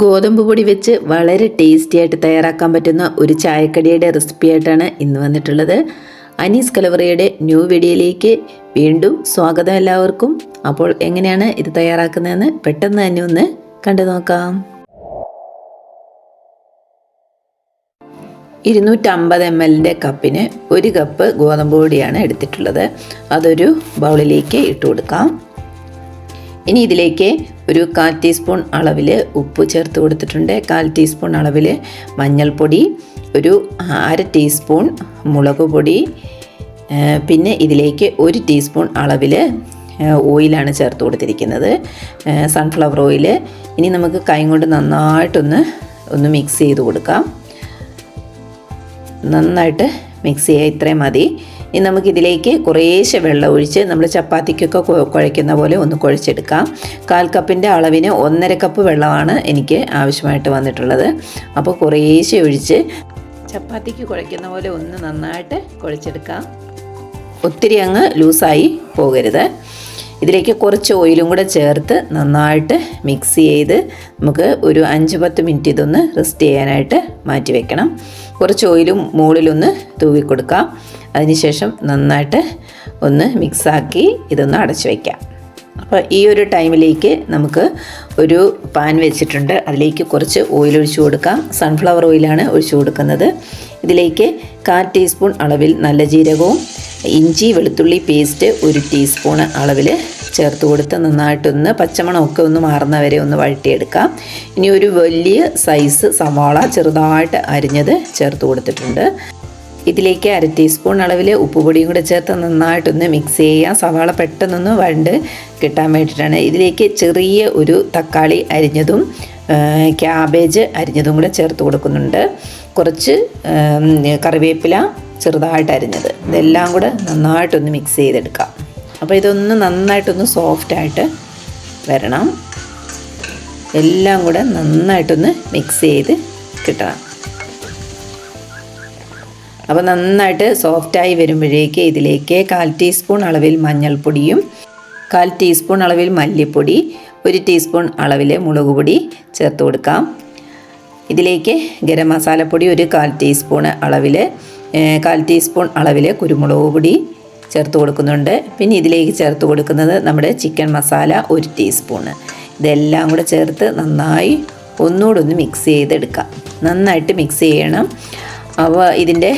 ഗോതമ്പ് പൊടി വെച്ച് വളരെ ടേസ്റ്റി ആയിട്ട് തയ്യാറാക്കാൻ പറ്റുന്ന ഒരു ചായക്കടിയുടെ റെസിപ്പി ആയിട്ടാണ് ഇന്ന് വന്നിട്ടുള്ളത്. അനീസ് കലവറയുടെ ന്യൂ വീഡിയോയിലേക്ക് വീണ്ടും സ്വാഗതം എല്ലാവർക്കും. അപ്പോൾ എങ്ങനെയാണ് ഇത് തയ്യാറാക്കുന്നതെന്ന് പെട്ടെന്ന് തന്നെ ഒന്ന് കണ്ടു നോക്കാം. ഇരുന്നൂറ്റമ്പത് എം എല്ലിന്റെ കപ്പിന് ഒരു കപ്പ് ഗോതമ്പ് പൊടിയാണ് എടുത്തിട്ടുള്ളത്. അതൊരു ബൗളിലേക്ക് ഇട്ട് കൊടുക്കാം ഇനി ഇതിലേക്ക് ഒരു കാൽ ടീസ്പൂൺ അളവിൽ ഉപ്പ് ചേർത്ത് കൊടുത്തിട്ടുണ്ട്. കാൽ ടീസ്പൂൺ അളവിൽ മഞ്ഞൾപ്പൊടി ഒരു അര ടീസ്പൂൺ മുളക് പൊടി പിന്നെ ഇതിലേക്ക് ഒരു ടീസ്പൂൺ അളവിൽ ഓയിലാണ് ചേർത്ത് കൊടുത്തിരിക്കുന്നത്. സൺഫ്ലവർ ഓയിൽ ഇനി നമുക്ക് കൈ കൊണ്ട് നന്നായിട്ടൊന്ന് ഒന്ന് മിക്സ് ചെയ്ത് കൊടുക്കാം. നന്നായിട്ട് മിക്സ് ചെയ്യുക ഇത്രയും മതി. ഇനി നമുക്കിതിലേക്ക് കുറേശ്ശെ വെള്ളം ഒഴിച്ച് നമ്മൾ ചപ്പാത്തിക്കൊക്കെ കുഴ- കുഴയ്ക്കുന്ന പോലെ ഒന്ന് കുഴച്ചെടുക്കാം. കാൽ കപ്പിന്റെ അളവിന് ഒന്നര കപ്പ് വെള്ളമാണ് എനിക്ക് ആവശ്യമായിട്ട് വന്നിട്ടുള്ളത്. അപ്പോൾ കുറേശ്ശെ ഒഴിച്ച് ചപ്പാത്തിക്ക് കുഴയ്ക്കുന്ന പോലെ ഒന്ന് നന്നായിട്ട് കുഴച്ചെടുക്കാം. ഒത്തിരി അങ്ങ് ലൂസായി പോകരുത്. ഇതിലേക്ക് കുറച്ച് ഓയിലും കൂടെ ചേർത്ത് നന്നായിട്ട് മിക്സ് ചെയ്ത് നമുക്ക് ഒരു അഞ്ച് പത്ത് മിനിറ്റ് ഇതൊന്ന് റെസ്റ്റ് ചെയ്യാനായിട്ട് മാറ്റി വെക്കണം. കുറച്ച് ഓയിലും മുകളിലൊന്ന് തൂവി കൊടുക്കാം അതിനുശേഷം നന്നായിട്ട് ഒന്ന് മിക്സാക്കി ഇതൊന്ന് അടച്ചു വയ്ക്കാം. അപ്പോൾ ഈ ഒരു ടൈമിലേക്ക് നമുക്ക് ഒരു പാൻ വെച്ചിട്ടുണ്ട്. അതിലേക്ക് കുറച്ച് ഓയിൽ ഒഴിച്ചു കൊടുക്കാം. സൺഫ്ലവർ ഓയിലാണ് ഒഴിച്ചു കൊടുക്കുന്നത്. ഇതിലേക്ക് കാൽ ടീസ്പൂൺ അളവിൽ നല്ല ജീരകവും ഇഞ്ചി വെളുത്തുള്ളി പേസ്റ്റ് ഒരു ടീസ്പൂൺ അളവിൽ ചേർത്ത് കൊടുത്ത് നന്നായിട്ടൊന്ന് പച്ചമണമൊക്കെ ഒന്ന് മാറുന്നവരെ ഒന്ന് വഴറ്റിയെടുക്കാം. ഇനി ഒരു വലിയ സൈസ് സവാള ചെറുതായിട്ട് അരിഞ്ഞത് ചേർത്ത് കൊടുത്തിട്ടുണ്ട്. ഇതിലേക്ക് അര ടീസ്പൂൺ അളവിൽ ഉപ്പുപൊടിയും കൂടെ ചേർത്ത് നന്നായിട്ടൊന്ന് മിക്സ് ചെയ്യാം. സവാള പെട്ടെന്നൊന്ന് വണ്ട് കിട്ടാൻ വേണ്ടിയിട്ടാണ് ഇതിലേക്ക് ചെറിയ ഒരു തക്കാളി അരിഞ്ഞതും ക്യാബേജ് അരിഞ്ഞതും കൂടെ ചേർത്ത് കൊടുക്കുന്നുണ്ട്. കുറച്ച് കറിവേപ്പില ചെറുതായിട്ട് അരിഞ്ഞത്. ഇതെല്ലാം കൂടെ നന്നായിട്ടൊന്ന് മിക്സ് ചെയ്തെടുക്കാം. അപ്പോൾ ഇതൊന്ന് നന്നായിട്ടൊന്ന് സോഫ്റ്റായിട്ട് വരണം. എല്ലാം കൂടെ നന്നായിട്ടൊന്ന് മിക്സ് ചെയ്ത് കിട്ടണം. അപ്പോൾ നന്നായിട്ട് സോഫ്റ്റായി വരുമ്പോഴേക്ക് ഇതിലേക്ക് കാൽ ടീസ്പൂൺ അളവിൽ മഞ്ഞൾപ്പൊടിയും കാൽ ടീസ്പൂൺ അളവിൽ മല്ലിപ്പൊടി ഒരു ടീസ്പൂൺ അളവിൽ മുളക് പൊടി ചേർത്ത് കൊടുക്കാം. ഇതിലേക്ക് ഗരം മസാലപ്പൊടി ഒരു കാൽ ടീസ്പൂൺ അളവിൽ കാൽ ടീസ്പൂൺ അളവിൽ കുരുമുളക് പൊടി ചേർത്ത് കൊടുക്കുന്നുണ്ട്. പിന്നെ ഇതിലേക്ക് ചേർത്ത് കൊടുക്കുന്നത് നമ്മുടെ ചിക്കൻ മസാല ഒരു ടീസ്പൂണ് ഇതെല്ലാം കൂടെ ചേർത്ത് നന്നായി ഒന്നുകൂടെ ഒന്ന് മിക്സ് ചെയ്തെടുക്കാം. നന്നായിട്ട് മിക്സ് ചെയ്യണം. അപ്പോൾ ഇതിന്റെ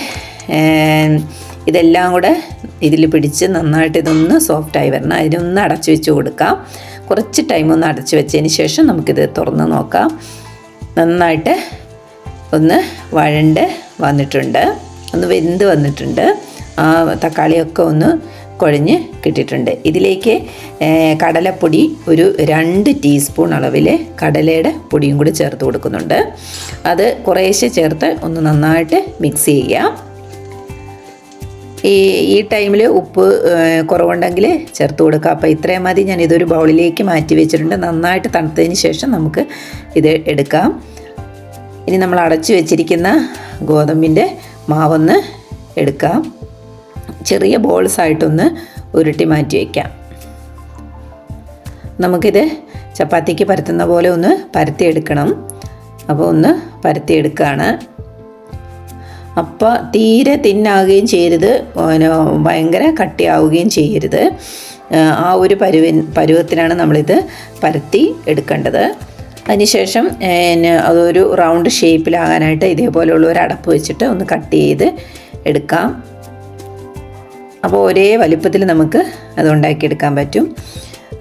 ഇതെല്ലാം കൂടെ ഇതിൽ പിടിച്ച് നന്നായിട്ട് ഇതൊന്ന് സോഫ്റ്റായി വരണം. അതിനൊന്ന് അടച്ചു വെച്ച് കൊടുക്കാം. കുറച്ച് ടൈം ഒന്ന് അടച്ചു വെച്ചതിന് ശേഷം നമുക്കിത് തുറന്ന് നോക്കാം. നന്നായിട്ട് ഒന്ന് വഴണ്ട് വന്നിട്ടുണ്ട്. ഒന്ന് വെന്ത് വന്നിട്ടുണ്ട്. ആ തക്കാളിയൊക്കെ ഒന്ന് കുഴഞ്ഞ് കിട്ടിയിട്ടുണ്ട്. ഇതിലേക്ക് കടലപ്പൊടി ഒരു രണ്ട് ടീസ്പൂൺ അളവിൽ കടലയുടെ പൊടിയും കൂടി ചേർത്ത് കൊടുക്കുന്നുണ്ട്. അത് കുറേശ്ശെ ചേർത്ത് ഒന്ന് നന്നായിട്ട് മിക്സ് ചെയ്യാം ഈ ഈ ടൈമിൽ ഉപ്പ് കുറവുണ്ടെങ്കിൽ ചേർത്ത് കൊടുക്കുക. അപ്പോൾ ഇത്രയും മതി. ഞാൻ ഇതൊരു ബൗളിലേക്ക് മാറ്റി വെച്ചിട്ടുണ്ട്. നന്നായിട്ട് തണുത്തതിന് ശേഷം നമുക്ക് ഇത് എടുക്കാം. ഇനി നമ്മൾ അടച്ചു വെച്ചിരിക്കുന്ന ഗോതമ്പിന്റെ മാവൊന്ന് എടുക്കാം. ചെറിയ ബോൾസ് ആയിട്ടൊന്ന് ഉരുട്ടി മാറ്റി വയ്ക്കാം നമുക്കിത് ചപ്പാത്തിക്ക് പരത്തുന്ന പോലെ ഒന്ന് പരത്തിയെടുക്കണം. അപ്പോൾ ഒന്ന് പരത്തിയെടുക്കുകയാണ് അപ്പോൾ തീരെ തിന്നാവുകയും ചെയ്യരുത്. പിന്നെ ഭയങ്കര കട്ടിയാവുകയും ചെയ്യരുത്. ആ ഒരു പരുവ പരുവത്തിനാണ് നമ്മളിത് പരത്തി എടുക്കേണ്ടത്. അതിനുശേഷം അതൊരു റൗണ്ട് ഷേപ്പിലാകാനായിട്ട് ഇതേപോലെയുള്ള ഒരു അടപ്പ് വെച്ചിട്ട് ഒന്ന് കട്ട് ചെയ്ത് എടുക്കാം. അപ്പോൾ ഒരേ വലിപ്പത്തിൽ നമുക്ക് അത് ഉണ്ടാക്കിയെടുക്കാൻ പറ്റും.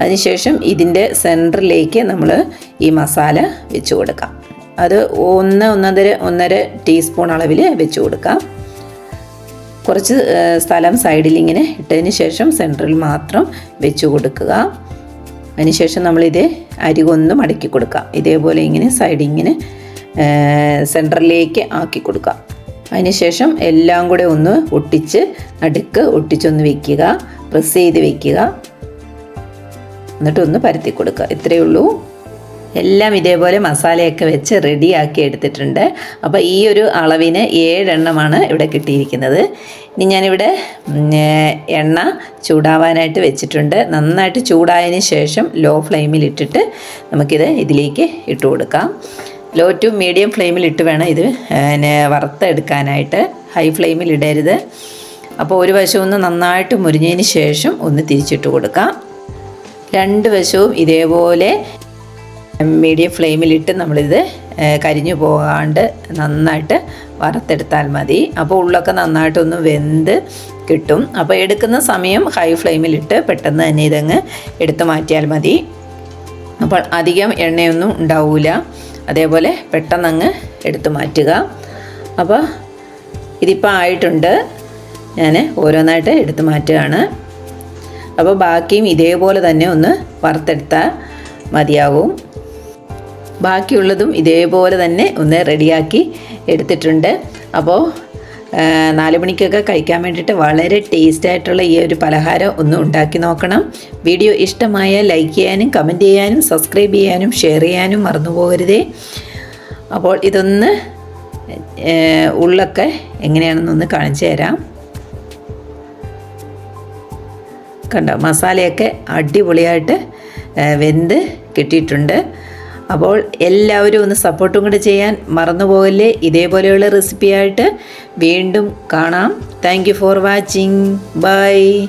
അതിനുശേഷം ഇതിന്റെ സെന്ററിലേക്ക് നമ്മൾ ഈ മസാല വെച്ച് കൊടുക്കാം. അത് ഒന്ന് ഒന്നര ഒന്നര ടീസ്പൂൺ അളവിൽ വെച്ച് കൊടുക്കാം. കുറച്ച് സ്ഥലം സൈഡിൽ ഇങ്ങനെ ഇട്ടതിന് ശേഷം സെന്ററിൽ മാത്രം വെച്ച് കൊടുക്കുക. അതിനുശേഷം നമ്മളിത് അരികൊന്ന് മടക്കി കൊടുക്കാം ഇതേപോലെ ഇങ്ങനെ സൈഡ് സെന്ററിലേക്ക് ആക്കി കൊടുക്കാം അതിനുശേഷം എല്ലാം കൂടെ ഒന്ന് ഒട്ടിച്ച് നടുക്ക് ഒട്ടിച്ചൊന്ന് വെക്കുക. പ്രസ് ചെയ്ത് വെക്കുക. എന്നിട്ടൊന്ന് പരത്തി കൊടുക്കുക. ഇത്രയേ ഉള്ളൂ. എല്ലാം ഇതേപോലെ മസാലയൊക്കെ വെച്ച് റെഡിയാക്കി എടുത്തിട്ടുണ്ട്. അപ്പോൾ ഈ ഒരു അളവിന് ഏഴെണ്ണമാണ് ഇവിടെ കിട്ടിയിരിക്കുന്നത്. ഇനി ഞാനിവിടെ എണ്ണ ചൂടാവാനായിട്ട് വെച്ചിട്ടുണ്ട്. നന്നായിട്ട് ചൂടായതിന് ശേഷം ലോ ഫ്ലെയിമിൽ ഇട്ടിട്ട് നമുക്കിത് ഇതിലേക്ക് ഇട്ട് കൊടുക്കാം. ലോ ടു മീഡിയം ഫ്ലെയിമിൽ ഇട്ട് വേണം ഇത് പിന്നെ വറുത്തെടുക്കാനായിട്ട്. ഹൈ ഫ്ലെയിമിൽ ഇടരുത്. അപ്പോൾ ഒരു വശം ഒന്ന് നന്നായിട്ട് മുരിഞ്ഞതിന് ശേഷം ഒന്ന് തിരിച്ചിട്ട് കൊടുക്കാം. രണ്ട് വശവും ഇതേപോലെ മീഡിയം ഫ്ലെയിമിലിട്ട് നമ്മളിത് കരിഞ്ഞു പോകാണ്ട് നന്നായിട്ട് വറുത്തെടുത്താൽ മതി. അപ്പോൾ ഉള്ളൊക്കെ നന്നായിട്ടൊന്ന് വെന്ത് കിട്ടും. അപ്പോൾ എടുക്കുന്ന സമയം ഹൈ ഫ്ലെയിമിലിട്ട് പെട്ടെന്ന് തന്നെ ഇതങ്ങ് എടുത്തു മാറ്റിയാൽ മതി. അപ്പോൾ അധികം എണ്ണയൊന്നും ഉണ്ടാവില്ല അതേപോലെ പെട്ടെന്നങ്ങ് എടുത്തു മാറ്റുക. അപ്പോൾ ഇതിപ്പോൾ ആയിട്ടുണ്ട്. ഞാൻ ഓരോന്നായിട്ട് എടുത്തു മാറ്റുകയാണ്. അപ്പോൾ ബാക്കിയും ഇതേപോലെ തന്നെ ഒന്ന് വറുത്തെടുത്താൽ മതിയാകും ബാക്കിയുള്ളതും ഇതേപോലെ തന്നെ ഒന്ന് റെഡിയാക്കി എടുത്തിട്ടുണ്ട്. അപ്പോൾ നാല് മണിക്കൊക്കെ കഴിക്കാൻ വേണ്ടിയിട്ട് വളരെ ടേസ്റ്റ് ആയിട്ടുള്ള ഈ ഒരു പലഹാരം ഒന്ന് ഉണ്ടാക്കി നോക്കണം. വീഡിയോ ഇഷ്ടമായ ലൈക്ക് ചെയ്യാനും കമന്റ് ചെയ്യാനും സബ്സ്ക്രൈബ് ചെയ്യാനും ഷെയർ ചെയ്യാനും മറന്നു പോകരുതേ. അപ്പോൾ ഇതൊന്ന് ഉള്ളൊക്കെ എങ്ങനെയാണെന്നൊന്ന് കാണിച്ചു തരാം. കണ്ടോ മസാലയൊക്കെ അടിപൊളിയായിട്ട് വെന്ത് കിട്ടിയിട്ടുണ്ട്. അപ്പോൾ എല്ലാവരും ഒന്ന് സപ്പോർട്ടും കൂടെ ചെയ്യാൻ മറന്നുപോകല്ലേ? ഇതേപോലെയുള്ള റെസിപ്പിയായിട്ട് വീണ്ടും കാണാം. Thank for watching bye